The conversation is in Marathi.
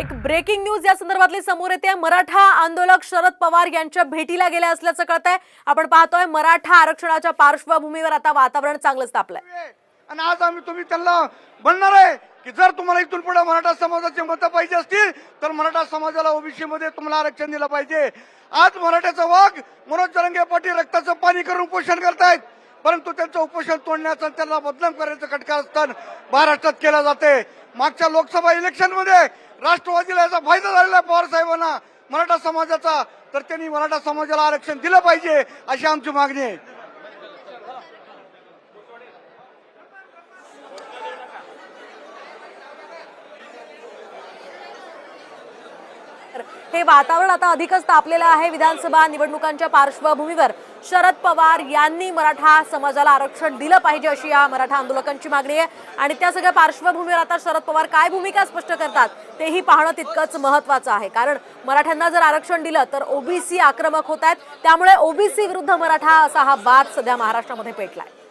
एक ब्रेकिंग न्यूज या संदर्भातली समोर येते. मराठा आंदोलक शरद पवार यांच्या भेटीला गेल्या असल्याचं कळत आहे आपण पाहतोय मराठा आरक्षणाच्या पार्श्वभूमीवर आता वातावरण चांगलंच तापलंय. आणि आज आम्ही तुम्ही त्यांना म्हणणार आहे की जर तुम्हाला इथून पुढे मराठा समाजाचे मतं पाहिजे असतील तर मराठा समाजाला ओबीसी मध्ये तुम्हाला आरक्षण दिलं पाहिजे. आज मराठ्याचा वाघ मनोज जरंगे पाटील रक्ताचं पाणी करून उपोषण करतायत. परंतु त्यांचं उपोषण तोडण्याचं त्यांना बदनाम करायचं असताना महाराष्ट्रात केलं जाते मागच्या लोकसभा इलेक्शनमध्ये राष्ट्रवादीला याचा फायदा झालेला आहे पवार साहेबांना मराठा समाजाचा. तर त्यांनी मराठा समाजाला आरक्षण दिलं पाहिजे अशी आमची मागणी आहे. हे वातावरण आता अधिकच तापलेलं आहे. विधानसभा निवडणुकांच्या पार्श्वभूमीवर शरद पवार यांनी मराठा समाजाला आरक्षण दिलं पाहिजे अशी या मराठा आंदोलकांची मागणी आहे. आणि त्या सगळ्या पार्श्वभूमीवर आता शरद पवार काय भूमिका स्पष्ट करतात तेही पाहणं तितकंच महत्वाचं आहे. कारण मराठ्यांना जर आरक्षण दिलं तर ओबीसी आक्रमक होत आहेत. त्यामुळे ओबीसी विरुद्ध मराठा असा हा वाद सध्या महाराष्ट्रामध्ये पेटलाय.